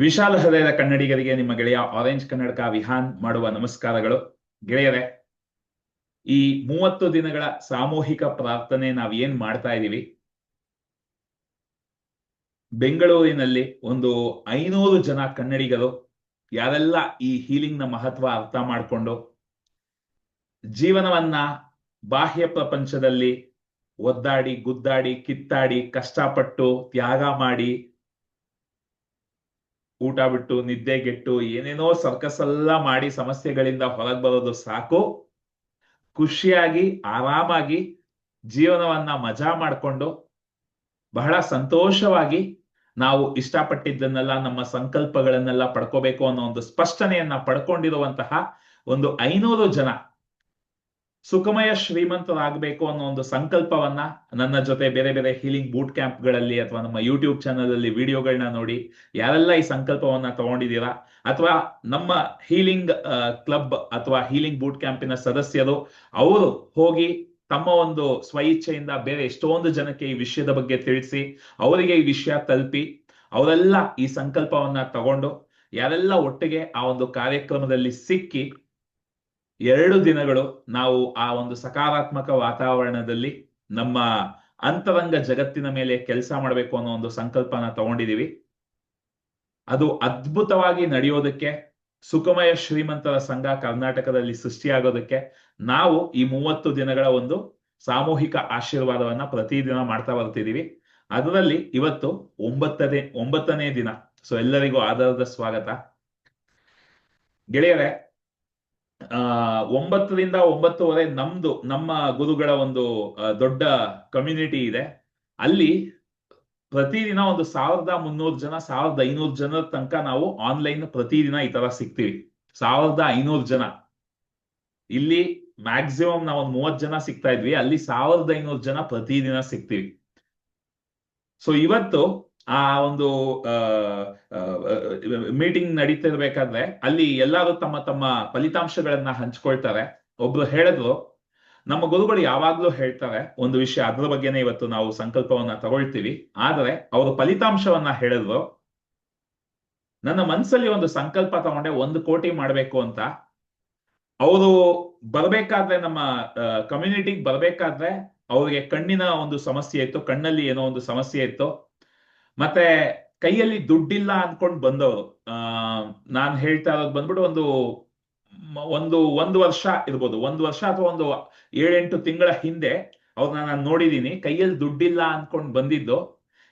ವಿಶಾಲ ಹೃದಯದ ಕನ್ನಡಿಗರಿಗೆ ನಿಮ್ಮ ಗೆಳೆಯ ಆರೆಂಜ್ ಕನ್ನಡಕ ವಿಹಾನ್ ಮಾಡುವ ನಮಸ್ಕಾರಗಳು. ಗೆಳೆಯರೆ, ಈ ಮೂವತ್ತು ದಿನಗಳ ಸಾಮೂಹಿಕ ಪ್ರಾರ್ಥನೆ ನಾವ್ ಏನ್ ಮಾಡ್ತಾ ಇದ್ದೀವಿ ಬೆಂಗಳೂರಿನಲ್ಲಿ ಒಂದು ಐನೂರು ಜನ ಕನ್ನಡಿಗರು ಯಾರೆಲ್ಲ ಈ ಹೀಲಿಂಗ್ನ ಮಹತ್ವ ಅರ್ಥ ಮಾಡಿಕೊಂಡು ಜೀವನವನ್ನ ಬಾಹ್ಯ ಪ್ರಪಂಚದಲ್ಲಿ ಒದ್ದಾಡಿ, ಗುದ್ದಾಡಿ, ಕಿತ್ತಾಡಿ, ಕಷ್ಟಪಟ್ಟು ತ್ಯಾಗ ಮಾಡಿ ಊಟ ಬಿಟ್ಟು ನಿದ್ದೆ ಗೆಟ್ಟು ಏನೇನೋ ಸರ್ಕಸ್ ಎಲ್ಲ ಮಾಡಿ ಸಮಸ್ಯೆಗಳಿಂದ ಹೊರಗೆ ಬರೋದು ಸಾಕು. ಖುಷಿಯಾಗಿ, ಆರಾಮಾಗಿ ಜೀವನವನ್ನ ಮಜಾ ಮಾಡಿಕೊಂಡು ಬಹಳ ಸಂತೋಷವಾಗಿ ನಾವು ಇಷ್ಟಪಟ್ಟಿದ್ದನ್ನೆಲ್ಲ ನಮ್ಮ ಸಂಕಲ್ಪಗಳನ್ನೆಲ್ಲ ಪಡ್ಕೋಬೇಕು ಅನ್ನೋ ಒಂದು ಸ್ಪಷ್ಟನೆಯನ್ನ ಪಡ್ಕೊಂಡಿರುವಂತಹ ಒಂದು ಐನೂರು ಜನ ಸುಖಮಯ ಶ್ರೀಮಂತನಾಗಬೇಕು ಅನ್ನೋ ಒಂದು ಸಂಕಲ್ಪವನ್ನ ನನ್ನ ಜೊತೆ ಬೇರೆ ಬೇರೆ ಹೀಲಿಂಗ್ ಬೂಟ್ ಕ್ಯಾಂಪ್ಗಳಲ್ಲಿ ಅಥವಾ ನಮ್ಮ ಯೂಟ್ಯೂಬ್ ಚಾನಲ್ ಅಲ್ಲಿ ವಿಡಿಯೋಗಳನ್ನ ನೋಡಿ ಯಾರೆಲ್ಲ ಈ ಸಂಕಲ್ಪವನ್ನ ತಗೊಂಡಿದ್ದೀರಾ ಅಥವಾ ನಮ್ಮ ಹೀಲಿಂಗ್ ಕ್ಲಬ್ ಅಥವಾ ಹೀಲಿಂಗ್ ಬೂಟ್ ಕ್ಯಾಂಪಿನ ಸದಸ್ಯರು ಅವರು ಹೋಗಿ ತಮ್ಮ ಒಂದು ಸ್ವಇಚ್ಛೆಯಿಂದ ಬೇರೆ ಎಷ್ಟೊಂದು ಜನಕ್ಕೆ ಈ ವಿಷಯದ ಬಗ್ಗೆ ತಿಳಿಸಿ ಅವರಿಗೆ ಈ ವಿಷಯ ತಲುಪಿ ಅವರೆಲ್ಲ ಈ ಸಂಕಲ್ಪವನ್ನ ತಗೊಂಡು ಯಾರೆಲ್ಲ ಒಟ್ಟಿಗೆ ಆ ಒಂದು ಕಾರ್ಯಕ್ರಮದಲ್ಲಿ ಸಿಕ್ಕಿ ಎರಡು ದಿನಗಳು ನಾವು ಆ ಒಂದು ಸಕಾರಾತ್ಮಕ ವಾತಾವರಣದಲ್ಲಿ ನಮ್ಮ ಅಂತರಂಗ ಜಗತ್ತಿನ ಮೇಲೆ ಕೆಲಸ ಮಾಡಬೇಕು ಅನ್ನೋ ಒಂದು ಸಂಕಲ್ಪನ ತಗೊಂಡಿದೀವಿ. ಅದು ಅದ್ಭುತವಾಗಿ ನಡೆಯೋದಕ್ಕೆ, ಸುಖಮಯ ಶ್ರೀಮಂತರ ಸಂಘ ಕರ್ನಾಟಕದಲ್ಲಿ ಸೃಷ್ಟಿಯಾಗೋದಕ್ಕೆ ನಾವು ಈ ಮೂವತ್ತು ದಿನಗಳ ಒಂದು ಸಾಮೂಹಿಕ ಆಶೀರ್ವಾದವನ್ನ ಪ್ರತಿದಿನ ಮಾಡ್ತಾ ಬರ್ತಿದೀವಿ. ಅದರಲ್ಲಿ ಇವತ್ತು ಒಂಬತ್ತನೇ ಒಂಬತ್ತನೇ ದಿನ. ಸೊ ಎಲ್ಲರಿಗೂ ಆಧಾರದ ಸ್ವಾಗತ. ಗೆಳೆಯರೆ ಆ, ಒಂಬತ್ತರಿಂದ ಒಂಬತ್ತುವರೆ ನಮ್ದು, ನಮ್ಮ ಗುರುಗಳ ಒಂದು ದೊಡ್ಡ ಕಮ್ಯುನಿಟಿ ಇದೆ. ಅಲ್ಲಿ ಪ್ರತಿದಿನ ಒಂದು ಸಾವಿರದ ಮುನ್ನೂರು ಜನ, ಸಾವಿರದ ಐನೂರು ಜನರ ತನಕ ನಾವು ಆನ್ಲೈನ್ ಪ್ರತಿದಿನ ಈ ತರ ಸಿಗ್ತೀವಿ. ಸಾವಿರದ ಐನೂರು ಜನ. ಇಲ್ಲಿ ಮ್ಯಾಕ್ಸಿಮಮ್ ನಾವು ಒಂದು ಮೂವತ್ ಜನ ಸಿಗ್ತಾ ಇದ್ವಿ. ಅಲ್ಲಿ ಸಾವಿರದ ಐನೂರು ಜನ ಪ್ರತಿದಿನ ಸಿಗ್ತೀವಿ. ಸೊ ಇವತ್ತು ಆ ಒಂದು ಮೀಟಿಂಗ್ ನಡೀತಿರ್ಬೇಕಾದ್ರೆ ಅಲ್ಲಿ ಎಲ್ಲರೂ ತಮ್ಮ ತಮ್ಮ ಫಲಿತಾಂಶಗಳನ್ನ ಹಂಚ್ಕೊಳ್ತಾರೆ. ಒಬ್ರು ಹೇಳಿದ್ರು, ನಮ್ಮ ಗುರುಗಳು ಯಾವಾಗ್ಲೂ ಹೇಳ್ತಾರೆ ಒಂದು ವಿಷಯ, ಅದ್ರ ಬಗ್ಗೆನೇ ಇವತ್ತು ನಾವು ಸಂಕಲ್ಪವನ್ನ ತಗೊಳ್ತೀವಿ. ಆದ್ರೆ ಅವರು ಫಲಿತಾಂಶವನ್ನ ಹೇಳಿದ್ರು, ನನ್ನ ಮನಸ್ಸಲ್ಲಿ ಒಂದು ಸಂಕಲ್ಪ ತಗೊಂಡೆ, ಒಂದು ಕೋಟಿ ಮಾಡ್ಬೇಕು ಅಂತ. ಅವರು ಬರ್ಬೇಕಾದ್ರೆ ನಮ್ಮ ಕಮ್ಯುನಿಟಿಗೆ ಬರ್ಬೇಕಾದ್ರೆ ಅವ್ರಿಗೆ ಕಣ್ಣಿನ ಒಂದು ಸಮಸ್ಯೆ ಇತ್ತು, ಕಣ್ಣಲ್ಲಿ ಏನೋ ಒಂದು ಸಮಸ್ಯೆ ಇತ್ತು. ಮತ್ತೆ ಕೈಯಲ್ಲಿ ದುಡ್ಡಿಲ್ಲ ಅನ್ಕೊಂಡ್ ಬಂದವರು ಆ, ನಾನ್ ಹೇಳ್ತಾ ಇರೋದು ಬಂದ್ಬಿಟ್ಟು ಒಂದು ಒಂದು ಒಂದು ವರ್ಷ ಇರ್ಬೋದು. ಒಂದು ವರ್ಷ ಅಥವಾ ಒಂದು ಏಳೆಂಟು ತಿಂಗಳ ಹಿಂದೆ ಅವ್ರನ್ನ ನಾನು ನೋಡಿದೀನಿ. ಕೈಯಲ್ಲಿ ದುಡ್ಡಿಲ್ಲ ಅನ್ಕೊಂಡ್ ಬಂದಿದ್ದು.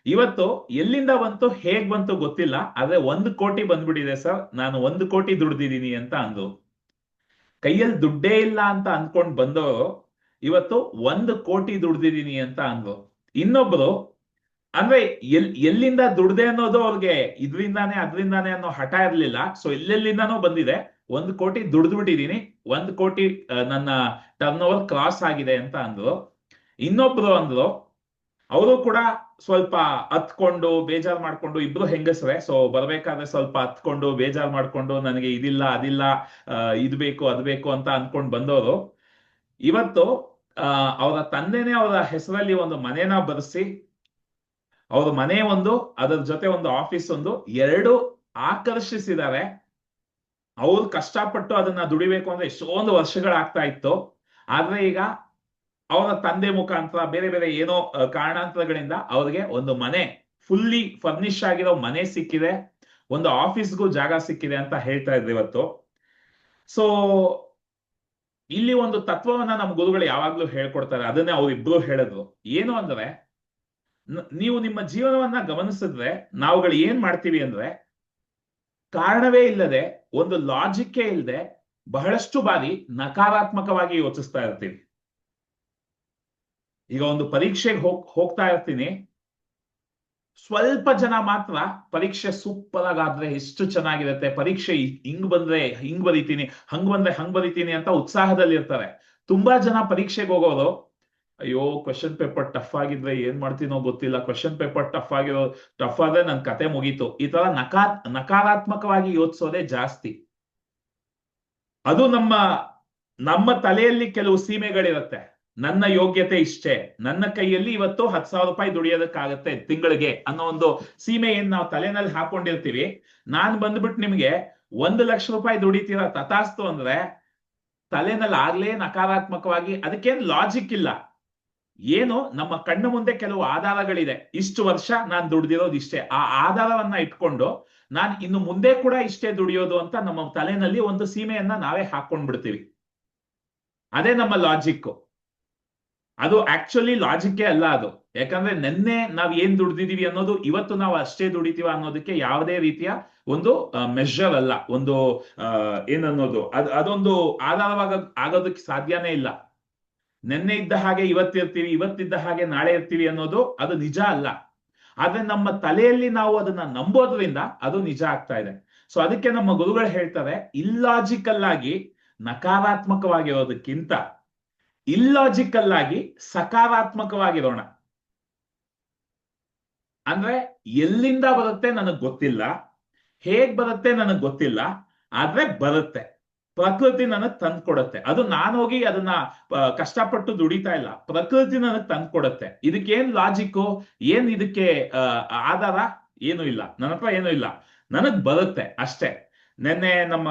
ಇವತ್ತು ಎಲ್ಲಿಂದ ಬಂತು, ಹೇಗ್ ಬಂತು ಗೊತ್ತಿಲ್ಲ. ಆದ್ರೆ ಒಂದು ಕೋಟಿ ಬಂದ್ಬಿಟ್ಟಿದೆ ಸರ್. ನಾನು ಒಂದು ಕೋಟಿ ದುಡ್ದಿದ್ದೀನಿ ಅಂತ ಅಂದು. ಕೈಯಲ್ಲಿ ದುಡ್ಡೇ ಇಲ್ಲ ಅಂತ ಅನ್ಕೊಂಡ್ ಬಂದವರು ಇವತ್ತು ಒಂದು ಕೋಟಿ ದುಡ್ದಿದ್ದೀನಿ ಅಂತ ಅಂದು. ಇನ್ನೊಬ್ರು ಅಂದ್ರೆ ಎಲ್, ಎಲ್ಲಿಂದ ದುಡ್ದೆ ಅನ್ನೋದು ಅವ್ರಿಗೆ ಇದ್ರಿಂದಾನೆ, ಅದ್ರಿಂದಾನೆ ಅನ್ನೋ ಹಠ ಇರ್ಲಿಲ್ಲ. ಸೊ ಎಲ್ಲೆಲ್ಲಿಂದಾನೋ ಬಂದಿದೆ. ಒಂದ್ ಕೋಟಿ ದುಡ್ದು ಬಿಟ್ಟಿದೀನಿ. ಒಂದ್ ಕೋಟಿ ನನ್ನ ಟರ್ನ್ ಓವರ್ ಕ್ರಾಸ್ ಆಗಿದೆ ಅಂತ ಅಂದ್ರು. ಇನ್ನೊಬ್ರು ಅಂದ್ರು, ಅವರು ಕೂಡ ಸ್ವಲ್ಪ ಹತ್ಕೊಂಡು ಬೇಜಾರ್ ಮಾಡ್ಕೊಂಡು ಇಬ್ರು ಹೆಂಗಸ್ರೆ. ಸೊ ಬರ್ಬೇಕಾದ್ರೆ ಸ್ವಲ್ಪ ಹತ್ಕೊಂಡು ಬೇಜಾರ್ ಮಾಡ್ಕೊಂಡು ನನಗೆ ಇದಿಲ್ಲ, ಅದಿಲ್ಲ ಇದ್ ಬೇಕು, ಅದ್ ಬೇಕು ಅಂತ ಅನ್ಕೊಂಡ್ ಬಂದವರು ಇವತ್ತು ಅವರ ತಂದೆನೇ ಅವರ ಹೆಸರಲ್ಲಿ ಒಂದು ಮನೇನ ಬರೆಸಿ ಅವ್ರ ಮನೆ ಒಂದು, ಅದರ ಜೊತೆ ಒಂದು ಆಫೀಸ್ ಒಂದು, ಎರಡು ಆಕರ್ಷಿಸಿದ್ದಾರೆ ಅವ್ರು ಕಷ್ಟಪಟ್ಟು ಅದನ್ನ ದುಡಿಬೇಕು ಅಂದ್ರೆ ಎಷ್ಟೊಂದು ವರ್ಷಗಳಾಗ್ತಾ ಇತ್ತು. ಆದ್ರೆ ಈಗ ಅವರ ತಂದೆ ಮುಖಾಂತರ ಬೇರೆ ಬೇರೆ ಏನೋ ಕಾರಣಾಂತರಗಳಿಂದ ಅವ್ರಿಗೆ ಒಂದು ಮನೆ ಫುಲ್ಲಿ ಫರ್ನಿಶ್ ಆಗಿರೋ ಮನೆ ಸಿಕ್ಕಿದೆ. ಒಂದು ಆಫೀಸ್ಗೂ ಜಾಗ ಸಿಕ್ಕಿದೆ ಅಂತ ಹೇಳ್ತಾ ಇದ್ರು ಇವತ್ತು. ಸೊ ಇಲ್ಲಿ ಒಂದು ತತ್ವವನ್ನ ನಮ್ಮ ಗುರುಗಳು ಯಾವಾಗ್ಲೂ ಹೇಳ್ಕೊಡ್ತಾರೆ. ಅದನ್ನೇ ಅವ್ರಿಬ್ರು ಹೇಳಿದ್ರು. ಏನು ಅಂದ್ರೆ ನೀವು ನಿಮ್ಮ ಜೀವನವನ್ನ ಗಮನಿಸಿದ್ರೆ, ನಾವುಗಳು ಏನ್ ಮಾಡ್ತೀವಿ ಅಂದ್ರೆ, ಕಾರಣವೇ ಇಲ್ಲದೆ, ಒಂದು ಲಾಜಿಕ್ಕೇ ಇಲ್ಲದೆ ಬಹಳಷ್ಟು ಬಾರಿ ನಕಾರಾತ್ಮಕವಾಗಿ ಯೋಚಿಸ್ತಾ ಇರ್ತೀವಿ. ಈಗ ಒಂದು ಪರೀಕ್ಷೆಗೆ ಹೋಗ್ ಹೋಗ್ತಾ ಇರ್ತೀನಿ. ಸ್ವಲ್ಪ ಜನ ಮಾತ್ರ ಪರೀಕ್ಷೆ ಸೂಪರ್ ಆಗಾದ್ರೆ ಎಷ್ಟು ಚೆನ್ನಾಗಿರುತ್ತೆ, ಪರೀಕ್ಷೆ ಹಿಂಗ್ ಬಂದ್ರೆ ಹಿಂಗ್ ಬರೀತೀನಿ, ಹಂಗ್ ಬಂದ್ರೆ ಹಂಗ್ ಬರೀತೀನಿ ಅಂತ ಉತ್ಸಾಹದಲ್ಲಿ ಇರ್ತಾರೆ ತುಂಬಾ ಜನ ಪರೀಕ್ಷೆಗೆ ಹೋಗೋರು ಅಯ್ಯೋ ಕ್ವಶನ್ ಪೇಪರ್ ಟಫ್ ಆಗಿದ್ರೆ ಏನ್ ಮಾಡ್ತೀನೋ ಗೊತ್ತಿಲ್ಲ. ಕ್ವಶನ್ ಪೇಪರ್ ಟಫ್ ಆಗಿರೋ ಟಫ್ ಆದ್ರೆ ನನ್ ಕತೆ ಮುಗೀತು. ಈ ತರ ನಕಾ, ನಕಾರಾತ್ಮಕವಾಗಿ ಯೋಚಿಸೋದೇ ಜಾಸ್ತಿ. ಅದು ನಮ್ಮ ನಮ್ಮ ತಲೆಯಲ್ಲಿ ಕೆಲವು ಸೀಮೆಗಳಿರುತ್ತೆ. ನನ್ನ ಯೋಗ್ಯತೆ ಇಷ್ಟೇ. ನನ್ನ ಕೈಯಲ್ಲಿ ಇವತ್ತು ಹತ್ ಸಾವಿರ ರೂಪಾಯಿ ದುಡಿಯೋದಕ್ಕಾಗತ್ತೆ ತಿಂಗಳಿಗೆ ಅನ್ನೋ ಒಂದು ಸೀಮೆಯನ್ನ ನಾವು ತಲೆನಲ್ಲಿ ಹಾಕೊಂಡಿರ್ತೀವಿ. ನಾನ್ ಬಂದ್ಬಿಟ್ಟು ನಿಮ್ಗೆ ಒಂದು ಲಕ್ಷ ರೂಪಾಯಿ ದುಡಿತೀರ ತಥಾಸ್ತು ಅಂದ್ರೆ ತಲೆನಲ್ಲಿ ಆಗ್ಲೇ ನಕಾರಾತ್ಮಕವಾಗಿ, ಅದಕ್ಕೇನ್ ಲಾಜಿಕ್ ಇಲ್ಲ. ಏನು ನಮ್ಮ ಕಣ್ಣು ಮುಂದೆ ಕೆಲವು ಆಧಾರಗಳಿದೆ. ಇಷ್ಟು ವರ್ಷ ನಾನು ದುಡ್ದಿರೋದು ಇಷ್ಟೇ. ಆ ಆಧಾರವನ್ನ ಇಟ್ಕೊಂಡು ನಾನು ಇನ್ನು ಮುಂದೆ ಕೂಡ ಇಷ್ಟೇ ದುಡಿಯೋದು ಅಂತ ನಮ್ಮ ತಲೆನಲ್ಲಿ ಒಂದು ಸೀಮೆಯನ್ನ ನಾವೇ ಹಾಕೊಂಡ್ ಬಿಡ್ತೀವಿ ಅದೇ ನಮ್ಮ ಲಾಜಿಕ್ ಅದು ಆಕ್ಚುಲಿ ಲಾಜಿಕ್ಕೇ ಅಲ್ಲ ಅದು. ಯಾಕಂದ್ರೆ ನಿನ್ನೆ ನಾವ್ ಏನ್ ದುಡ್ದಿದೀವಿ ಅನ್ನೋದು ಇವತ್ತು ನಾವು ಅಷ್ಟೇ ದುಡಿತೀವ ಅನ್ನೋದಕ್ಕೆ ಯಾವುದೇ ರೀತಿಯ ಒಂದು ಮೆಷರ್ ಅಲ್ಲ. ಒಂದು ಏನನ್ನೋದು. ಅದ್, ಅದೊಂದು ಆಧಾರವಾಗ ಆಗೋದಕ್ಕೆ ಸಾಧ್ಯನೇ ಇಲ್ಲ. ನಿನ್ನೆ ಇದ್ದ ಹಾಗೆ ಇವತ್ತಿರ್ತೀವಿ ಇವತ್ತಿದ್ದ ಹಾಗೆ ನಾಳೆ ಇರ್ತೀವಿ ಅನ್ನೋದು ಅದು ನಿಜ ಅಲ್ಲ. ಆದ್ರೆ ನಮ್ಮ ತಲೆಯಲ್ಲಿ ನಾವು ಅದನ್ನ ನಂಬೋದ್ರಿಂದ ಅದು ನಿಜ ಆಗ್ತಾ ಇದೆ. ಸೊ ಅದಕ್ಕೆ ನಮ್ಮ ಗುರುಗಳು ಹೇಳ್ತಾರೆ ಇಲ್ಲಾಜಿಕಲ್ ಆಗಿ ನಕಾರಾತ್ಮಕವಾಗಿರೋದಕ್ಕಿಂತ ಇಲ್ಲಾಜಿಕಲ್ ಆಗಿ ಸಕಾರಾತ್ಮಕವಾಗಿರೋಣ. ಅಂದ್ರೆ ಎಲ್ಲಿಂದ ಬರುತ್ತೆ ನನಗ್ ಗೊತ್ತಿಲ್ಲ, ಹೇಗ್ ಬರುತ್ತೆ ನನಗ್ ಗೊತ್ತಿಲ್ಲ, ಆದ್ರೆ ಬರುತ್ತೆ. ಪ್ರಕೃತಿ ನನಗ್ ತಂದ್ಕೊಡತ್ತೆ. ಅದು ನಾನು ಹೋಗಿ ಅದನ್ನ ಕಷ್ಟಪಟ್ಟು ದುಡಿತಾ ಇಲ್ಲ. ಪ್ರಕೃತಿ ನನಗ್ ತಂದ್ ಕೊಡುತ್ತೆ ಇದಕ್ಕೇನ್ ಲಾಜಿಕ್ ಏನ್ ಇದಕ್ಕೆ ಆಧಾರ? ಏನು ಇಲ್ಲ. ನನ್ನ ಹತ್ರ ಏನು ಇಲ್ಲ. ನನಗ್ ಬರುತ್ತೆ ಅಷ್ಟೇ. ನಿನ್ನೆ ನಮ್ಮ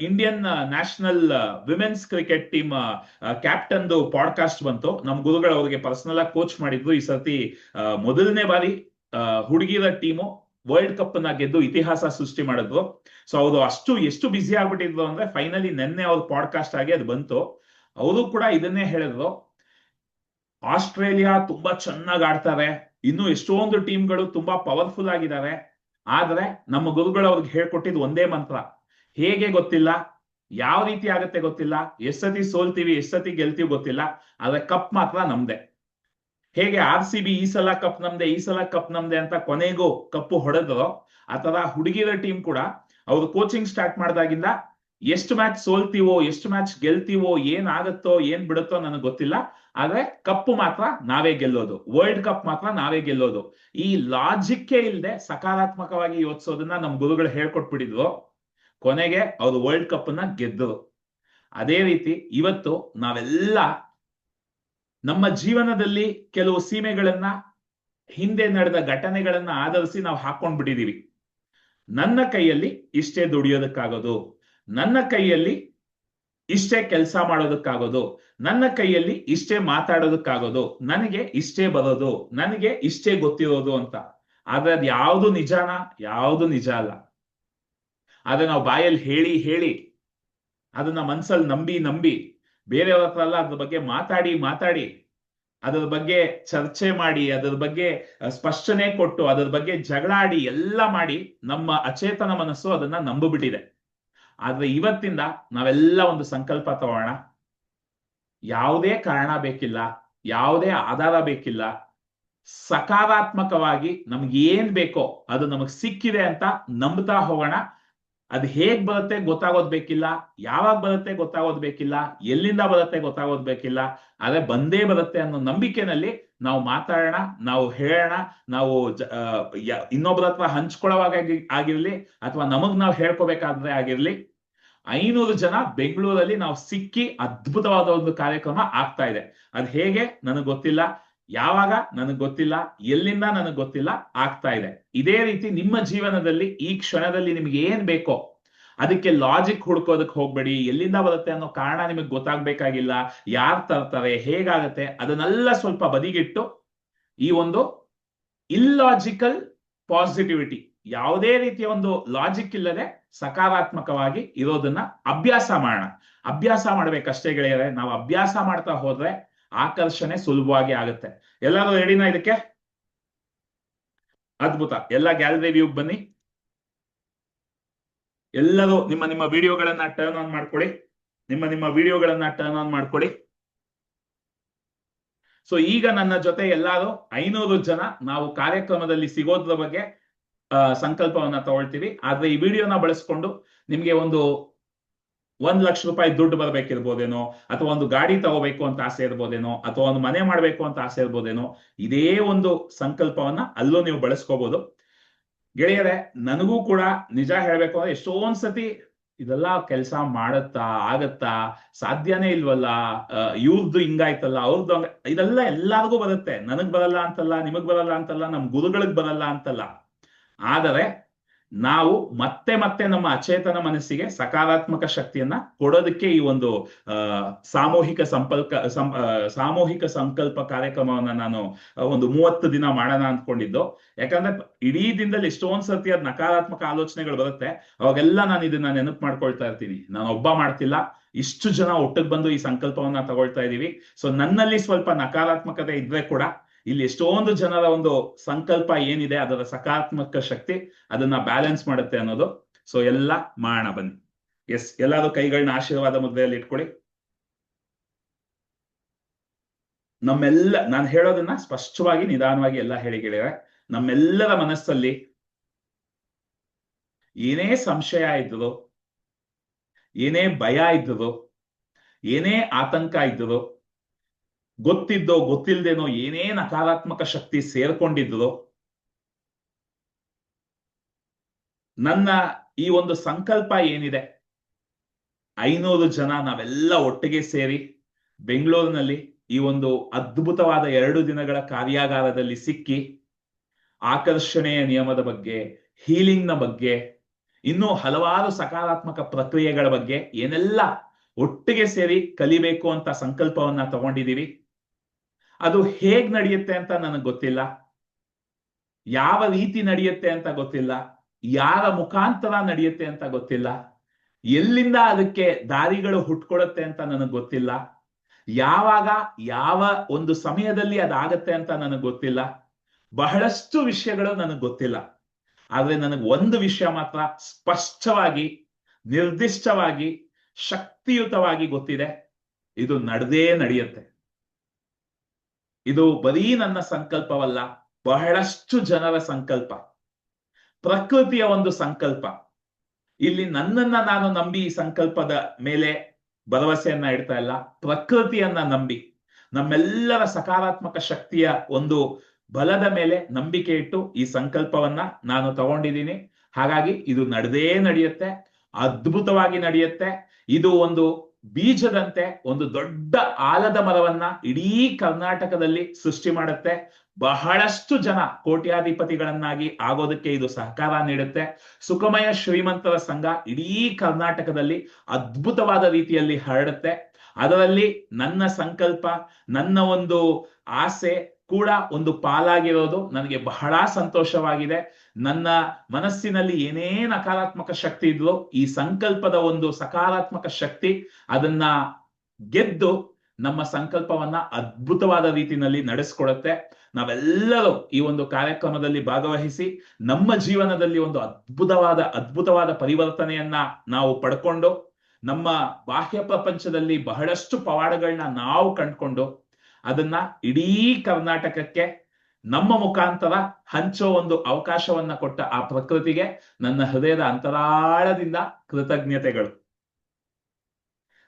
Indian national women's cricket team ಕ್ಯಾಪ್ಟನ್ದು podcast ಬಂತು. ನಮ್ಮ ಗುರುಗಳು ಅವ್ರಿಗೆ ಪರ್ಸನಲ್ ಆಗಿ ಕೋಚ್ ಮಾಡಿದ್ರು. ಈ ಸರ್ತಿ ಮೊದಲನೇ ಬಾರಿ ಹುಡುಗಿರ ಟೀಮು ವರ್ಲ್ಡ್ ಕಪ್ನ ಗೆದ್ದು ಇತಿಹಾಸ ಸೃಷ್ಟಿ ಮಾಡಿದ್ರು ಸೊ ಅವರು ಅಷ್ಟು, ಎಷ್ಟು ಬ್ಯುಸಿ ಆಗ್ಬಿಟ್ಟಿದ್ರು ಅಂದ್ರೆ ಫೈನಲಿ ನಿನ್ನೆ ಅವ್ರ ಪಾಡ್ಕಾಸ್ಟ್ ಆಗಿ ಅದು ಬಂತು. ಅವರು ಕೂಡ ಇದನ್ನೇ ಹೇಳಿದ್ರು. ಆಸ್ಟ್ರೇಲಿಯಾ ತುಂಬಾ ಚೆನ್ನಾಗಿ ಆಡ್ತಾರೆ. ಇನ್ನು ಎಷ್ಟೊಂದು ಟೀಮ್ಗಳು ತುಂಬಾ ಪವರ್ಫುಲ್ ಆಗಿದ್ದಾರೆ ಆದ್ರೆ ನಮ್ಮ ಗುರುಗಳು ಅವ್ರಿಗೆ ಹೇಳ್ಕೊಟ್ಟಿದ್ ಒಂದೇ ಮಂತ್ರ. ಹೇಗೆ ಗೊತ್ತಿಲ್ಲ? ಯಾವ ರೀತಿ ಆಗತ್ತೆ ಗೊತ್ತಿಲ್ಲ? ಎಷ್ಟತಿ ಸೋಲ್ತೀವಿ ಎಷ್ಟತಿ ಗೆಲ್ತೀವಿ ಗೊತ್ತಿಲ್ಲ. ಆದ್ರೆ ಕಪ್ ಮಾತ್ರ ನಮ್ದೆ. ಹೇಗೆ ಆರ್ ಸಿ ಬಿ ಈ ಸಲ ಕಪ್ ನಮ್ದೆ, ಈ ಸಲ ಕಪ್ ನಮ್ದೆ ಅಂತ ಕೊನೆಗೂ ಕಪ್ಪು ಹೊಡೆದ್ರು ಆತರ ಹುಡುಗಿರ ಟೀಮ್ ಕೂಡ ಅವ್ರು ಕೋಚಿಂಗ್ ಸ್ಟಾರ್ಟ್ ಮಾಡಿದಾಗಿಂದ ಎಷ್ಟು ಮ್ಯಾಚ್ ಸೋಲ್ತೀವೋ, ಎಷ್ಟು ಮ್ಯಾಚ್ ಗೆಲ್ತೀವೋ, ಏನ್ ಆಗತ್ತೋ, ಏನ್ ಬಿಡುತ್ತೋ ನನಗೆ ಗೊತ್ತಿಲ್ಲ. ಆದ್ರೆ ಕಪ್ಪು ಮಾತ್ರ ನಾವೇ ಗೆಲ್ಲೋದು. ವರ್ಲ್ಡ್ ಕಪ್ ಮಾತ್ರ ನಾವೇ ಗೆಲ್ಲೋದು. ಈ ಲಾಜಿಕ್ಕೆ ಇಲ್ಲದೆ ಸಕಾರಾತ್ಮಕವಾಗಿ ಯೋಚಿಸೋದನ್ನ ನಮ್ ಗುರುಗಳು ಹೇಳ್ಕೊಟ್ಬಿಟ್ಟಿದ್ರು. ಕೊನೆಗೆ ಅವ್ರು ವರ್ಲ್ಡ್ ಕಪ್ನ ಗೆದ್ದರು ಅದೇ ರೀತಿ ಇವತ್ತು ನಾವೆಲ್ಲ ನಮ್ಮ ಜೀವನದಲ್ಲಿ ಕೆಲವು ಸೀಮೆಗಳನ್ನ ಹಿಂದೆ ನಡೆದ ಘಟನೆಗಳನ್ನ ಆಧರಿಸಿ ನಾವು ಹಾಕೊಂಡ್ ಬಿಟ್ಟಿದೀವಿ. ನನ್ನ ಕೈಯಲ್ಲಿ ಇಷ್ಟೇ ದುಡಿಯೋದಕ್ಕಾಗೋದು. ನನ್ನ ಕೈಯಲ್ಲಿ ಇಷ್ಟೇ ಕೆಲಸ ಮಾಡೋದಕ್ಕಾಗೋದು. ನನ್ನ ಕೈಯಲ್ಲಿ ಇಷ್ಟೇ ಮಾತಾಡೋದಕ್ಕಾಗೋದು. ನನಗೆ ಇಷ್ಟೇ ಬರೋದು. ನನಗೆ ಇಷ್ಟೇ ಗೊತ್ತಿರೋದು ಅಂತ. ಆದ್ರೆ ಅದ್ ಯಾವುದು ನಿಜಾನ? ಯಾವುದು ನಿಜ ಅಲ್ಲ. ಆದ್ರೆ ನಾವು ಬಾಯಲ್ಲಿ ಹೇಳಿ ಹೇಳಿ ಅದನ್ನ ಮನ್ಸಲ್ಲಿ ನಂಬಿ ನಂಬಿ ಬೇರೆಯವ್ರ ಹತ್ರ ಅಲ್ಲ ಅದ್ರ ಬಗ್ಗೆ ಮಾತಾಡಿ ಮಾತಾಡಿ. ಅದರ ಬಗ್ಗೆ ಚರ್ಚೆ ಮಾಡಿ, ಅದರ ಬಗ್ಗೆ ಸ್ಪಷ್ಟನೆ ಕೊಟ್ಟು, ಅದರ ಬಗ್ಗೆ ಜಗಳಾಡಿ, ಎಲ್ಲ ಮಾಡಿ ನಮ್ಮ ಅಚೇತನ ಮನಸ್ಸು ಅದನ್ನ ನಂಬಿಬಿಟ್ಟಿದೆ. ಆದ್ರೆ ಇವತ್ತಿಂದ ನಾವೆಲ್ಲ ಒಂದು ಸಂಕಲ್ಪ ತಗೋಣ. ಯಾವುದೇ ಕಾರಣ ಬೇಕಿಲ್ಲ, ಯಾವುದೇ ಆಧಾರ ಬೇಕಿಲ್ಲ, ಸಕಾರಾತ್ಮಕವಾಗಿ ನಮ್ಗೆ ಏನ್ ಬೇಕೋ ಅದು ನಮಗ್ ಸಿಕ್ಕಿದೆ ಅಂತ ನಂಬ್ತಾ ಹೋಗೋಣ. ಅದು ಹೇಗ್ ಬರುತ್ತೆ ಗೊತ್ತಾಗೋದ್ ಬೇಕಿಲ್ಲ, ಯಾವಾಗ ಬರುತ್ತೆ ಗೊತ್ತಾಗೋದ್ ಬೇಕಿಲ್ಲ, ಎಲ್ಲಿಂದ ಬರುತ್ತೆ ಗೊತ್ತಾಗೋದ್ ಬೇಕಿಲ್ಲ, ಆದ್ರೆ ಬಂದೇ ಬರುತ್ತೆ ಅನ್ನೋ ನಂಬಿಕೆನಲ್ಲಿ ನಾವು ಮಾತಾಡೋಣ, ನಾವು ಹೇಳೋಣ, ನಾವು ಇನ್ನೊಬ್ಬರ ಹತ್ರ ಹಂಚ್ಕೊಳ್ಳೋವಾಗ ಆಗಿರ್ಲಿ, ಅಥವಾ ನಮಗ್ ನಾವು ಹೇಳ್ಕೋಬೇಕಾದ್ರೆ ಆಗಿರ್ಲಿ, ಐನೂರು ಜನ ಬೆಂಗಳೂರಲ್ಲಿ ನಾವು ಸಿಕ್ಕಿ ಅದ್ಭುತವಾದ ಒಂದು ಕಾರ್ಯಕ್ರಮ ಆಗ್ತಾ ಇದೆ. ಅದ್ ಹೇಗೆ? ನನಗ್ ಗೊತ್ತಿಲ್ಲ. ಯಾವಾಗ? ನನಗ್ ಗೊತ್ತಿಲ್ಲ. ಎಲ್ಲಿಂದ ನನಗ್ ಗೊತ್ತಿಲ್ಲ? ಆಗ್ತಾ ಇದೆ. ಇದೇ ರೀತಿ ನಿಮ್ಮ ಜೀವನದಲ್ಲಿ ಈ ಕ್ಷಣದಲ್ಲಿ ನಿಮ್ಗೆ ಏನ್ ಬೇಕೋ, ಅದಕ್ಕೆ ಲಾಜಿಕ್ ಹುಡ್ಕೋದಕ್ ಹೋಗ್ಬೇಡಿ. ಎಲ್ಲಿಂದ ಬರುತ್ತೆ ಅನ್ನೋ ಕಾರಣ ನಿಮಗೆ ಗೊತ್ತಾಗ್ಬೇಕಾಗಿಲ್ಲ. ಯಾರ್ ತರ್ತಾರೆ, ಹೇಗಾಗತ್ತೆ, ಅದನ್ನೆಲ್ಲ ಸ್ವಲ್ಪ ಬದಿಗಿಟ್ಟು ಈ ಒಂದು ಇಲ್ಲಾಜಿಕಲ್ ಪಾಸಿಟಿವಿಟಿ ಯಾವುದೇ ರೀತಿಯ ಒಂದು ಲಾಜಿಕ್ ಇಲ್ಲದೆ ಸಕಾರಾತ್ಮಕವಾಗಿ ಇರೋದನ್ನ ಅಭ್ಯಾಸ ಮಾಡೋಣ. ಅಭ್ಯಾಸ ಮಾಡ್ಬೇಕಷ್ಟೇ ಗೆಳೆಯರೆ. ನಾವು ಅಭ್ಯಾಸ ಮಾಡ್ತಾ ಹೋದ್ರೆ ಆಕರ್ಷಣೆ ಸುಲಭವಾಗಿ ಆಗುತ್ತೆ. ಎಲ್ಲರೂ ರೆಡಿನಾ ಇದಕ್ಕೆ? ಅದ್ಭುತ. ಎಲ್ಲ ಗ್ಯಾಲರಿ ವ್ಯೂ ಬನ್ನಿ. ಎಲ್ಲರೂ ನಿಮ್ಮ ನಿಮ್ಮ ವಿಡಿಯೋಗಳನ್ನ ಟರ್ನ್ ಆನ್ ಮಾಡ್ಕೊಳ್ಳಿ. ನಿಮ್ಮ ನಿಮ್ಮ ವಿಡಿಯೋಗಳನ್ನ ಟರ್ನ್ ಆನ್ ಮಾಡ್ಕೊಳ್ಳಿ. ಸೊ ಈಗ ನನ್ನ ಜೊತೆ ಎಲ್ಲಾರು ಐನೂರು ಜನ ನಾವು ಕಾರ್ಯಕ್ರಮದಲ್ಲಿ ಸಿಗೋದ್ರ ಬಗ್ಗೆ ಸಂಕಲ್ಪವನ್ನ ತಗೊಳ್ತೀವಿ. ಆದ್ರೆ ಈ ವಿಡಿಯೋನ ಬಳಸ್ಕೊಂಡು ನಿಮ್ಗೆ ಒಂದು ಒಂದ್ ಲಕ್ಷ ರೂಪಾಯಿ ದುಡ್ಡು ಬರ್ಬೇಕಿರ್ಬೋದೇನೋ, ಅಥವಾ ಒಂದು ಗಾಡಿ ತಗೋಬೇಕು ಅಂತ ಆಸೆ ಇರ್ಬೋದೇನೋ, ಅಥವಾ ಒಂದು ಮನೆ ಮಾಡ್ಬೇಕು ಅಂತ ಆಸೆ ಇರ್ಬೋದೇನೋ, ಇದೇ ಒಂದು ಸಂಕಲ್ಪವನ್ನ ಅಲ್ಲೂ ನೀವು ಬಳಸ್ಕೋಬಹುದು ಗೆಳೆಯರೆ, ನನಗೂ ಕೂಡ ನಿಜ ಹೇಳ್ಬೇಕು ಅಂದ್ರೆ ಎಷ್ಟೊಂದ್ ಸತಿ ಇದೆಲ್ಲ ಕೆಲಸ ಮಾಡತ್ತಾ, ಆಗತ್ತಾ, ಸಾಧ್ಯನೇ ಇಲ್ವಲ್ಲ ಇವ್ರದ್ದು ಹಿಂಗಾಯ್ತಲ್ಲ ಅವ್ರದ್ದು ಹಂಗ, ಇದೆಲ್ಲ ಎಲ್ಲಾರ್ಗೂ ಬರುತ್ತೆ. ನನಗ್ ಬರಲ್ಲ ಅಂತಲ್ಲ, ನಿಮಗ್ ಬರಲ್ಲ ಅಂತಲ್ಲ, ನಮ್ ಗುರುಗಳಿಗೆ ಬರಲ್ಲ ಅಂತಲ್ಲ. ಆದರೆ ನಾವು ಮತ್ತೆ ಮತ್ತೆ ನಮ್ಮ ಅಚೇತನ ಮನಸ್ಸಿಗೆ ಸಕಾರಾತ್ಮಕ ಶಕ್ತಿಯನ್ನ ಕೊಡೋದಕ್ಕೆ ಈ ಒಂದು ಸಾಮೂಹಿಕ ಸಂಪಲ್ಕ ಸಾಮೂಹಿಕ ಸಂಕಲ್ಪ ಕಾರ್ಯಕ್ರಮವನ್ನ ನಾನು ಒಂದು ಮೂವತ್ತು ದಿನ ಮಾಡೋಣ ಅಂದ್ಕೊಂಡಿದ್ದು. ಯಾಕಂದ್ರೆ ಇಡೀ ದಿನದಲ್ಲಿ ಎಷ್ಟೊಂದ್ ಸರ್ತಿ ಅದ್ ನಕಾರಾತ್ಮಕ ಆಲೋಚನೆಗಳು ಬರುತ್ತೆ. ಅವಾಗೆಲ್ಲ ನಾನು ಇದನ್ನ ನೆನಪು ಮಾಡ್ಕೊಳ್ತಾ ಇರ್ತೀನಿ. ನಾನು ಒಬ್ಬ ಮಾಡ್ತಿಲ್ಲ. ಇಷ್ಟು ಜನ ಒಟ್ಟಿಗೆ ಬಂದು ಈ ಸಂಕಲ್ಪವನ್ನ ತಗೊಳ್ತಾ ಇದೀವಿ. ಸೊ ನನ್ನಲ್ಲಿ ಸ್ವಲ್ಪ ನಕಾರಾತ್ಮಕತೆ ಇದ್ರೆ ಕೂಡ ಇಲ್ಲಿ ಎಷ್ಟೊಂದು ಜನರ ಒಂದು ಸಂಕಲ್ಪ ಏನಿದೆ, ಅದರ ಸಕಾರಾತ್ಮಕ ಶಕ್ತಿ ಅದನ್ನ ಬ್ಯಾಲೆನ್ಸ್ ಮಾಡುತ್ತೆ ಅನ್ನೋದು. ಸೊ ಎಲ್ಲ ಮಾಡೋಣ ಬನ್ನಿ. ಎಸ್ ಎಲ್ಲಾರು ಕೈಗಳನ್ನ ಆಶೀರ್ವಾದ ಮುದ್ರೆಯಲ್ಲಿ ಇಟ್ಕೊಳ್ಳಿ. ನಮ್ಮೆಲ್ಲ, ನಾನು ಹೇಳೋದನ್ನ ಸ್ಪಷ್ಟವಾಗಿ, ನಿಧಾನವಾಗಿ ಎಲ್ಲ ಹೇಳಿಗಳಿವೆ ನಮ್ಮೆಲ್ಲರ ಮನಸ್ಸಲ್ಲಿ ಏನೇ ಸಂಶಯ ಇದ್ರು, ಏನೇ ಭಯ ಇದ್ರು, ಏನೇ ಆತಂಕ ಇದ್ರು ಗೊತ್ತಿದ್ದೋ ಗೊತ್ತಿಲ್ದೇನೋ ಏನೇ ನಕಾರಾತ್ಮಕ ಶಕ್ತಿ ಸೇರ್ಕೊಂಡಿದ್ದೋ ನನ್ನ ಈ ಒಂದು ಸಂಕಲ್ಪ ಏನಿದೆ, ಐನೂರು ಜನ ನಾವೆಲ್ಲ ಒಟ್ಟಿಗೆ ಸೇರಿ ಬೆಂಗಳೂರಿನಲ್ಲಿ ಈ ಒಂದು ಅದ್ಭುತವಾದ ಎರಡು ದಿನಗಳ ಕಾರ್ಯಾಗಾರದಲ್ಲಿ ಸಿಕ್ಕಿ, ಆಕರ್ಷಣೆಯ ನಿಯಮದ ಬಗ್ಗೆ ಹೀಲಿಂಗ್ನ ಬಗ್ಗೆ, ಇನ್ನೂ ಹಲವಾರು ಸಕಾರಾತ್ಮಕ ಪ್ರಕ್ರಿಯೆಗಳ ಬಗ್ಗೆ ಏನೆಲ್ಲ ಒಟ್ಟಿಗೆ ಸೇರಿ ಕಲಿಬೇಕು ಅಂತ ಸಂಕಲ್ಪವನ್ನ ತಗೊಂಡಿದೀವಿ ಅದು ಹೇಗ್ ನಡೆಯುತ್ತೆ ಅಂತ ನನಗೆ ಗೊತ್ತಿಲ್ಲ. ಯಾವ ರೀತಿ ನಡೆಯುತ್ತೆ ಅಂತ ಗೊತ್ತಿಲ್ಲ. ಯಾರ ಮುಖಾಂತರ ನಡೆಯುತ್ತೆ ಅಂತ ಗೊತ್ತಿಲ್ಲ. ಎಲ್ಲಿಂದ ಅದಕ್ಕೆ ದಾರಿಗಳು ಹುಟ್ಕೊಳುತ್ತೆ ಅಂತ ನನಗೆ ಗೊತ್ತಿಲ್ಲ. ಯಾವಾಗ, ಯಾವ ಒಂದು ಸಮಯದಲ್ಲಿ ಅದಾಗತ್ತೆ ಅಂತ ನನಗೆ ಗೊತ್ತಿಲ್ಲ. ಬಹಳಷ್ಟು ವಿಷಯಗಳು ನನಗೆ ಗೊತ್ತಿಲ್ಲ. ಆದ್ರೆ ನನಗೆ ಒಂದು ವಿಷಯ ಮಾತ್ರ ಸ್ಪಷ್ಟವಾಗಿ, ನಿರ್ದಿಷ್ಟವಾಗಿ, ಶಕ್ತಿಯುತವಾಗಿ ಗೊತ್ತಿದೆ. ಇದು ನಡೆದೇ ನಡೆಯುತ್ತೆ. ಇದು ಬರೀ ನನ್ನ ಸಂಕಲ್ಪವಲ್ಲ, ಬಹಳಷ್ಟು ಜನರ ಸಂಕಲ್ಪ. ಪ್ರಕೃತಿಯ ಒಂದು ಸಂಕಲ್ಪ. ಇಲ್ಲಿ ನನ್ನನ್ನ ನಾನು ನಂಬಿ ಈ ಸಂಕಲ್ಪದ ಮೇಲೆ ಭರವಸೆಯನ್ನ ಇಡ್ತಾ ಇಲ್ಲ. ಪ್ರಕೃತಿಯನ್ನ ನಂಬಿ, ನಮ್ಮೆಲ್ಲರ ಸಕಾರಾತ್ಮಕ ಶಕ್ತಿಯ ಒಂದು ಬಲದ ಮೇಲೆ ನಂಬಿಕೆ ಇಟ್ಟು ಈ ಸಂಕಲ್ಪವನ್ನ ನಾನು ತಗೊಂಡಿದ್ದೀನಿ. ಹಾಗಾಗಿ ಇದು ನಡೆದೇ ನಡೆಯುತ್ತೆ, ಅದ್ಭುತವಾಗಿ ನಡೆಯುತ್ತೆ. ಇದು ಒಂದು ಬೀಜದಂತೆ ಒಂದು ದೊಡ್ಡ ಆಲದ ಮರವನ್ನ ಇಡೀ ಕರ್ನಾಟಕದಲ್ಲಿ ಸೃಷ್ಟಿ ಮಾಡುತ್ತೆ. ಬಹಳಷ್ಟು ಜನ ಕೋಟ್ಯಾಧಿಪತಿಗಳನ್ನಾಗಿ ಆಗೋದಕ್ಕೆ ಇದು ಸಹಕಾರ ನೀಡುತ್ತೆ. ಸುಖಮಯ ಶ್ರೀಮಂತರ ಸಂಘ ಇಡೀ ಕರ್ನಾಟಕದಲ್ಲಿ ಅದ್ಭುತವಾದ ರೀತಿಯಲ್ಲಿ ಹರಡುತ್ತೆ. ಅದರಲ್ಲಿ ನನ್ನ ಸಂಕಲ್ಪ, ನನ್ನ ಒಂದು ಆಸೆ ಕೂಡ ಒಂದು ಪಾಲಾಗಿರೋದು ನನಗೆ ಬಹಳ ಸಂತೋಷವಾಗಿದೆ. ನನ್ನ ಮನಸ್ಸಿನಲ್ಲಿ ಏನೇ ನಕಾರಾತ್ಮಕ ಶಕ್ತಿ ಇದ್ರೂ ಈ ಸಂಕಲ್ಪದ ಒಂದು ಸಕಾರಾತ್ಮಕ ಶಕ್ತಿ ಅದನ್ನ ಗೆದ್ದು ನಮ್ಮ ಸಂಕಲ್ಪವನ್ನ ಅದ್ಭುತವಾದ ರೀತಿಯಲ್ಲಿ ನಡೆಸ್ಕೊಡುತ್ತೆ. ನಾವೆಲ್ಲರೂ ಈ ಒಂದು ಕಾರ್ಯಕ್ರಮದಲ್ಲಿ ಭಾಗವಹಿಸಿ ನಮ್ಮ ಜೀವನದಲ್ಲಿ ಒಂದು ಅದ್ಭುತವಾದ ಅದ್ಭುತವಾದ ಪರಿವರ್ತನೆಯನ್ನ ನಾವು ಪಡ್ಕೊಂಡು ನಮ್ಮ ಬಾಹ್ಯ ಪ್ರಪಂಚದಲ್ಲಿ ಬಹಳಷ್ಟು ಪವಾಡಗಳನ್ನ ನಾವು ಕಂಡ್ಕೊಂಡು ಅದನ್ನ ಇಡೀ ಕರ್ನಾಟಕಕ್ಕೆ ನಮ್ಮ ಮುಖಾಂತರ ಹಂಚೋ ಒಂದು ಅವಕಾಶವನ್ನ ಕೊಟ್ಟ ಆ ಪ್ರಕೃತಿಗೆ ನನ್ನ ಹೃದಯದ ಅಂತರಾಳದಿಂದ ಕೃತಜ್ಞತೆಗಳು.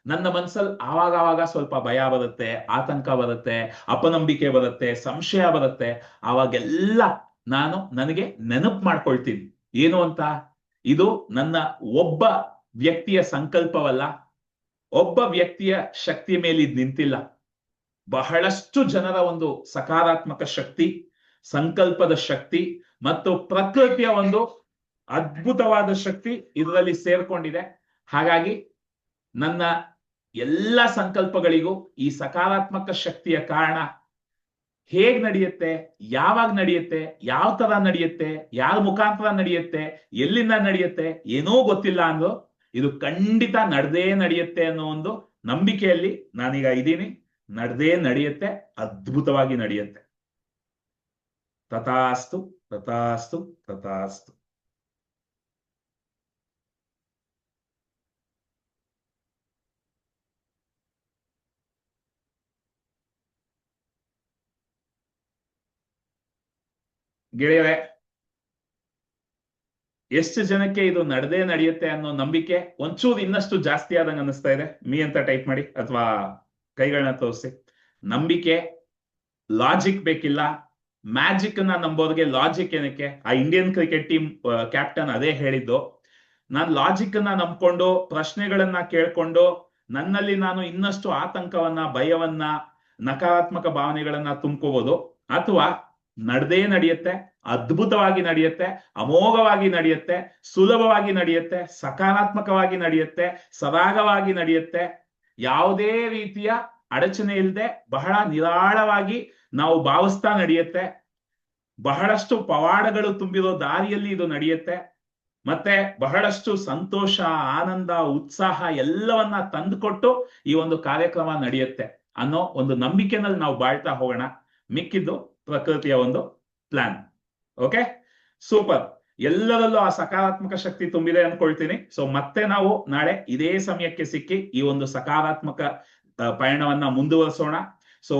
ನನ್ನ ಮನ್ಸಲ್ಲಿ ಆವಾಗ ಆವಾಗ ಸ್ವಲ್ಪ ಭಯ ಬರುತ್ತೆ, ಆತಂಕ ಬರುತ್ತೆ, ಅಪನಂಬಿಕೆ ಬರುತ್ತೆ, ಸಂಶಯ ಬರುತ್ತೆ. ಆವಾಗೆಲ್ಲ ನಾನು ನನಗೆ ನೆನಪು ಮಾಡ್ಕೊಳ್ತೀನಿ. ಏನು ಅಂತ? ಇದು ನನ್ನ ಒಬ್ಬ ವ್ಯಕ್ತಿಯ ಸಂಕಲ್ಪವಲ್ಲ, ಒಬ್ಬ ವ್ಯಕ್ತಿಯ ಶಕ್ತಿ ಮೇಲೆ ಇದು ನಿಂತಿಲ್ಲ. ಬಹಳಷ್ಟು ಜನರ ಒಂದು ಸಕಾರಾತ್ಮಕ ಶಕ್ತಿ, ಸಂಕಲ್ಪದ ಶಕ್ತಿ ಮತ್ತು ಪ್ರಕೃತಿಯ ಒಂದು ಅದ್ಭುತವಾದ ಶಕ್ತಿ ಇದರಲ್ಲಿ ಸೇರ್ಕೊಂಡಿದೆ. ಹಾಗಾಗಿ ನನ್ನ ಎಲ್ಲ ಸಂಕಲ್ಪಗಳಿಗೂ ಈ ಸಕಾರಾತ್ಮಕ ಶಕ್ತಿಯ ಕಾರಣ ಹೇಗ್ ನಡೆಯುತ್ತೆ, ಯಾವಾಗ ನಡೆಯುತ್ತೆ, ಯಾವ ತರ ನಡೆಯುತ್ತೆ, ಯಾರ ಮುಖಾಂತರ ನಡೆಯುತ್ತೆ, ಎಲ್ಲಿಂದ ನಡೆಯುತ್ತೆ, ಏನೂ ಗೊತ್ತಿಲ್ಲ ಅಂದ್ರು ಇದು ಖಂಡಿತ ನಡೆದೇ ನಡೆಯುತ್ತೆ ಅನ್ನೋ ಒಂದು ನಂಬಿಕೆಯಲ್ಲಿ ನಾನೀಗ ಇದ್ದೀನಿ. ನಡೆದೇ ನಡೆಯುತ್ತೆ, ಅದ್ಭುತವಾಗಿ ನಡೆಯುತ್ತೆ. ತಥಾಸ್ತು ತಥಾಸ್ತು ತಥಾಸ್ತು. ಗೆಳೆಯರೆ ಎಷ್ಟು ಜನಕ್ಕೆ ಇದು ನಡೆದೇ ನಡೆಯುತ್ತೆ ಅನ್ನೋ ನಂಬಿಕೆ ಒಂಚೂರು ಇನ್ನಷ್ಟು ಜಾಸ್ತಿ ಆದಂಗ ಅನಿಸ್ತಾ ಇದೆ. ಮೀ ಅಂತ ಟೈಪ್ ಮಾಡಿ, ಅಥವಾ ಕೈಗಳನ್ನ ತೋರಿಸಿ. ನಂಬಿಕೆ ಲಾಜಿಕ್ ಬೇಕಿಲ್ಲ. ಮ್ಯಾಜಿಕ್ನ ನಂಬೋರ್ಗೆ ಲಾಜಿಕ್ ಏನಕ್ಕೆ? ಆ ಇಂಡಿಯನ್ ಕ್ರಿಕೆಟ್ ಟೀಮ್ ಕ್ಯಾಪ್ಟನ್ ಅದೇ ಹೇಳಿದ್ದು. ನಾನು ಲಾಜಿಕ್ ಅನ್ನ ನಂಬ್ಕೊಂಡು, ಪ್ರಶ್ನೆಗಳನ್ನ ಕೇಳ್ಕೊಂಡು, ನನ್ನಲ್ಲಿ ನಾನು ಇನ್ನಷ್ಟು ಆತಂಕವನ್ನ, ಭಯವನ್ನ, ನಕಾರಾತ್ಮಕ ಭಾವನೆಗಳನ್ನ ತುಂಬ್ಕೋಬಹುದು ಅಥವಾ ನಡೆದೇ ನಡೆಯುತ್ತೆ, ಅದ್ಭುತವಾಗಿ ನಡೆಯುತ್ತೆ, ಅಮೋಘವಾಗಿ ನಡೆಯುತ್ತೆ, ಸುಲಭವಾಗಿ ನಡೆಯುತ್ತೆ, ಸಕಾರಾತ್ಮಕವಾಗಿ ನಡೆಯುತ್ತೆ, ಸರಾಗವಾಗಿ ನಡೆಯುತ್ತೆ ಯಾವುದೇ ರೀತಿಯ ಅಡಚಣೆ ಇಲ್ಲದೆ ಬಹಳ ನಿರಾಳವಾಗಿ ನಾವು ಭಾವಿಸ್ತಾ ನಡೆಯುತ್ತೆ. ಬಹಳಷ್ಟು ಪವಾಡಗಳು ತುಂಬಿರೋ ದಾರಿಯಲ್ಲಿ ಇದು ನಡೆಯುತ್ತೆ. ಮತ್ತೆ ಬಹಳಷ್ಟು ಸಂತೋಷ, ಆನಂದ, ಉತ್ಸಾಹ ಎಲ್ಲವನ್ನ ತಂದುಕೊಟ್ಟು ಈ ಒಂದು ಕಾರ್ಯಕ್ರಮ ನಡೆಯುತ್ತೆ ಅನ್ನೋ ಒಂದು ನಂಬಿಕೆನಲ್ಲಿ ನಾವು ಬಾಳ್ತಾ ಹೋಗೋಣ. ಮಿಕ್ಕಿದ್ದು ಪ್ರಕೃತಿಯ ಒಂದು ಪ್ಲಾನ್. ಓಕೆ? ಸೂಪರ್. ಎಲ್ಲರಲ್ಲೂ ಆ ಸಕಾರಾತ್ಮಕ ಶಕ್ತಿ ತುಂಬಿದೆ ಅಂದ್ಕೊಳ್ತೀನಿ ಸೊ ಮತ್ತೆ ನಾವು ನಾಳೆ ಇದೇ ಸಮಯಕ್ಕೆ ಸಿಕ್ಕಿ ಈ ಒಂದು ಸಕಾರಾತ್ಮಕ ಪಯಣವನ್ನ ಮುಂದುವರಿಸೋಣ. ಸೊ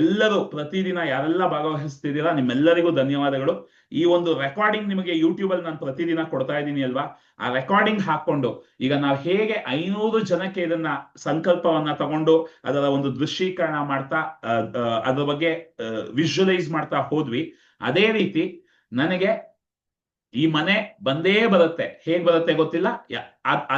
ಎಲ್ಲರೂ ಪ್ರತಿದಿನ ಯಾರೆಲ್ಲ ಭಾಗವಹಿಸ್ತಿದ್ದೀರಾ, ನಿಮ್ಮೆಲ್ಲರಿಗೂ ಧನ್ಯವಾದಗಳು. ಈ ಒಂದು ರೆಕಾರ್ಡಿಂಗ್ ನಿಮಗೆ ಯೂಟ್ಯೂಬ್ ಅಲ್ಲಿ ನಾನು ಪ್ರತಿದಿನ ಕೊಡ್ತಾ ಇದ್ದೀನಿ ಅಲ್ವಾ? ಆ ರೆಕಾರ್ಡಿಂಗ್ ಹಾಕೊಂಡು ಈಗ ನಾವು ಹೇಗೆ ಐನೂರು ಜನಕ್ಕೆ ಇದನ್ನ ಸಂಕಲ್ಪವನ್ನ ತಗೊಂಡು ಅದರ ಒಂದು ದೃಶ್ಯೀಕರಣ ಮಾಡ್ತಾ ಅದ್ರ ಬಗ್ಗೆ ವಿಜುವಲೈಸ್ ಮಾಡ್ತಾ ಹೋದ್ವಿ, ಅದೇ ರೀತಿ ನನಗೆ ಈ ಮನೆ ಬಂದೇ ಬರುತ್ತೆ. ಹೇಗ್ ಬರುತ್ತೆ ಗೊತ್ತಿಲ್ಲ?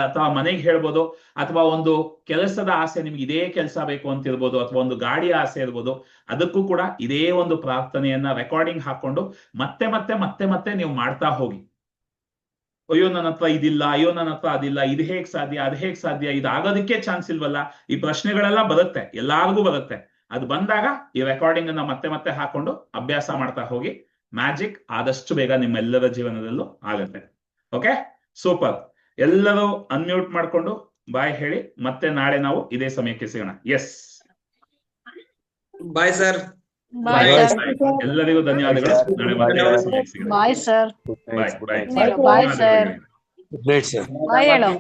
ಅಥವಾ ಮನೆಗೆ ಹೇಳ್ಬೋದು, ಅಥವಾ ಒಂದು ಕೆಲಸದ ಆಸೆ ನಿಮ್ಗೆ ಇದೇ ಕೆಲಸ ಬೇಕು ಅಂತ ಇರ್ಬೋದು, ಅಥವಾ ಒಂದು ಗಾಡಿಯ ಆಸೆ ಇರ್ಬೋದು, ಅದಕ್ಕೂ ಕೂಡ ಇದೇ ಒಂದು ಪ್ರಾರ್ಥನೆಯನ್ನ ರೆಕಾರ್ಡಿಂಗ್ ಹಾಕೊಂಡು ಮತ್ತೆ ಮತ್ತೆ ಮತ್ತೆ ಮತ್ತೆ ನೀವು ಮಾಡ್ತಾ ಹೋಗಿ. ಅಯ್ಯೋ, ನನ್ನ ಹತ್ರ ಇದಿಲ್ಲ, ಅಯ್ಯೋ, ನನ್ನ ಹತ್ರ ಅದಿಲ್ಲ, ಇದು ಹೇಗ್ ಸಾಧ್ಯ, ಅದು ಹೇಗ್ ಸಾಧ್ಯ, ಇದು ಆಗೋದಕ್ಕೆ ಚಾನ್ಸ್ ಇಲ್ವಲ್ಲ? ಈ ಪ್ರಶ್ನೆಗಳೆಲ್ಲ ಬರುತ್ತೆ, ಎಲ್ಲಾರ್ಗೂ ಬರುತ್ತೆ. ಅದು ಬಂದಾಗ ಈ ರೆಕಾರ್ಡಿಂಗ್ ಅನ್ನ ಮತ್ತೆ ಮತ್ತೆ ಹಾಕೊಂಡು ಅಭ್ಯಾಸ ಮಾಡ್ತಾ ಹೋಗಿ. ಮ್ಯಾಜಿಕ್ ಆದಷ್ಟು ಬೇಗ ನಿಮ್ಮೆಲ್ಲರ ಜೀವನದಲ್ಲೂ ಆಗತ್ತೆ. ಓಕೆ ಸೂಪರ್ ಎಲ್ಲರೂ ಅನ್ಮ್ಯೂಟ್ ಮಾಡ್ಕೊಂಡು ಬಾಯ್ ಹೇಳಿ ಮತ್ತೆ ನಾಳೆ ನಾವು ಇದೇ ಸಮಯಕ್ಕೆ ಸಿಗೋಣ. Yes bye sir bye Bye, sir ಎಲ್ಲರಿಗೂ ಧನ್ಯವಾದಗಳು. ನಾಳೆ ಮತ್ತೆ ಸಮಯಕ್ಕೆ ಸಿಗೋಣ. ಬಾಯ್ ಸರ್ ಬಾಯ್ ಬಾಯ್ ಬಾಯ್ ಸರ್. ಬಾಯ್ ಹೇಳು.